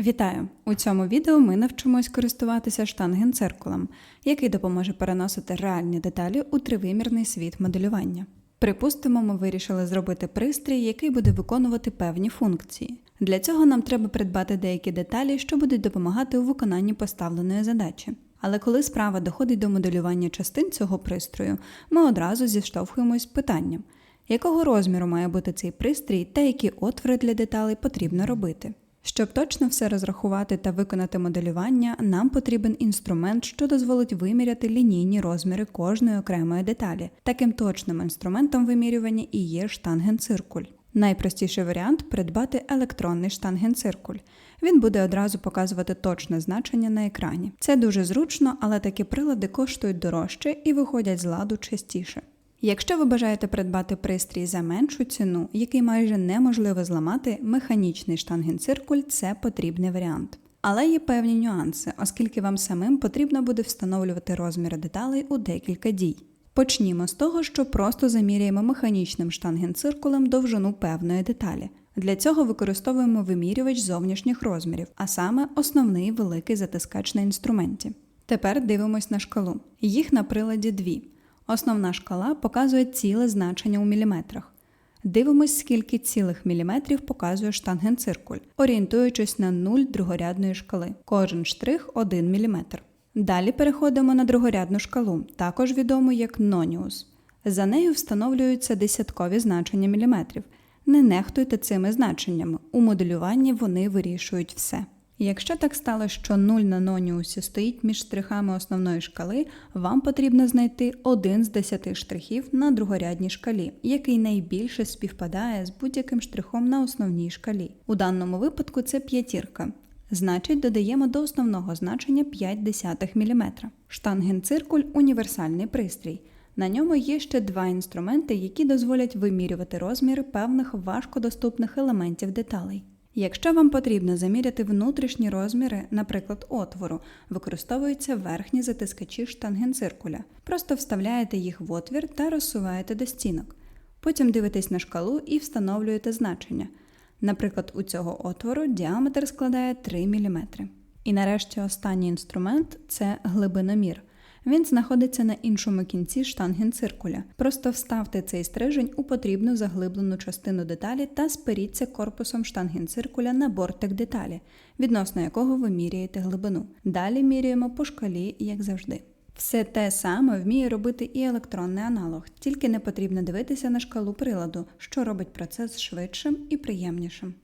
Вітаю! У цьому відео ми навчимось користуватися штангенциркулем, який допоможе переносити реальні деталі у тривимірний світ моделювання. Припустимо, ми вирішили зробити пристрій, який буде виконувати певні функції. Для цього нам треба придбати деякі деталі, що будуть допомагати у виконанні поставленої задачі. Але коли справа доходить до моделювання частин цього пристрою, ми одразу зіштовхуємось з питанням, якого розміру має бути цей пристрій та які отвори для деталей потрібно робити. Щоб точно все розрахувати та виконати моделювання, нам потрібен інструмент, що дозволить виміряти лінійні розміри кожної окремої деталі. Таким точним інструментом вимірювання і є штангенциркуль. Найпростіший варіант придбати електронний штангенциркуль. Він буде одразу показувати точне значення на екрані. Це дуже зручно, але такі прилади коштують дорожче і виходять з ладу частіше. Якщо ви бажаєте придбати пристрій за меншу ціну, який майже неможливо зламати, механічний штангенциркуль це потрібний варіант. Але є певні нюанси, оскільки вам самим потрібно буде встановлювати розміри деталей у декілька дій. Почнімо з того, що просто заміряємо механічним штангенциркулем довжину певної деталі. Для цього використовуємо вимірювач зовнішніх розмірів, а саме основний великий затискач на інструменті. Тепер дивимось на шкалу. Їх на приладі дві. Основна шкала показує ціле значення у міліметрах. Дивимось, скільки цілих міліметрів показує штангенциркуль, орієнтуючись на нуль другорядної шкали. Кожен штрих 1 мм. Далі переходимо на другорядну шкалу, також відому як ноніус. За нею встановлюються десяткові значення міліметрів. Не нехтуйте цими значеннями. У моделюванні вони вирішують все. Якщо так стало, що 0 на ноніусі стоїть між штрихами основної шкали, вам потрібно знайти один з 10 штрихів на другорядній шкалі, який найбільше співпадає з будь-яким штрихом на основній шкалі. У даному випадку це п'ятірка. Значить, додаємо до основного значення 0,5 мм. Штангенциркуль універсальний пристрій. На ньому є ще два інструменти, які дозволять вимірювати розміри певних важкодоступних елементів деталей. Якщо вам потрібно заміряти внутрішні розміри, наприклад, отвору, використовуються верхні затискачі штангенциркуля. Просто вставляєте їх в отвір та розсуваєте до стінок. Потім дивитесь на шкалу і встановлюєте значення. Наприклад, у цього отвору діаметр складає 3 мм. І нарешті останній інструмент це глибиномір. Він знаходиться на іншому кінці штангенциркуля. Просто вставте цей стрижень у потрібну заглиблену частину деталі та сперіться корпусом штангенциркуля на бортик деталі, відносно якого ви міряєте глибину. Далі міряємо по шкалі, як завжди. Все те саме вміє робити і електронний аналог, тільки не потрібно дивитися на шкалу приладу, що робить процес швидшим і приємнішим.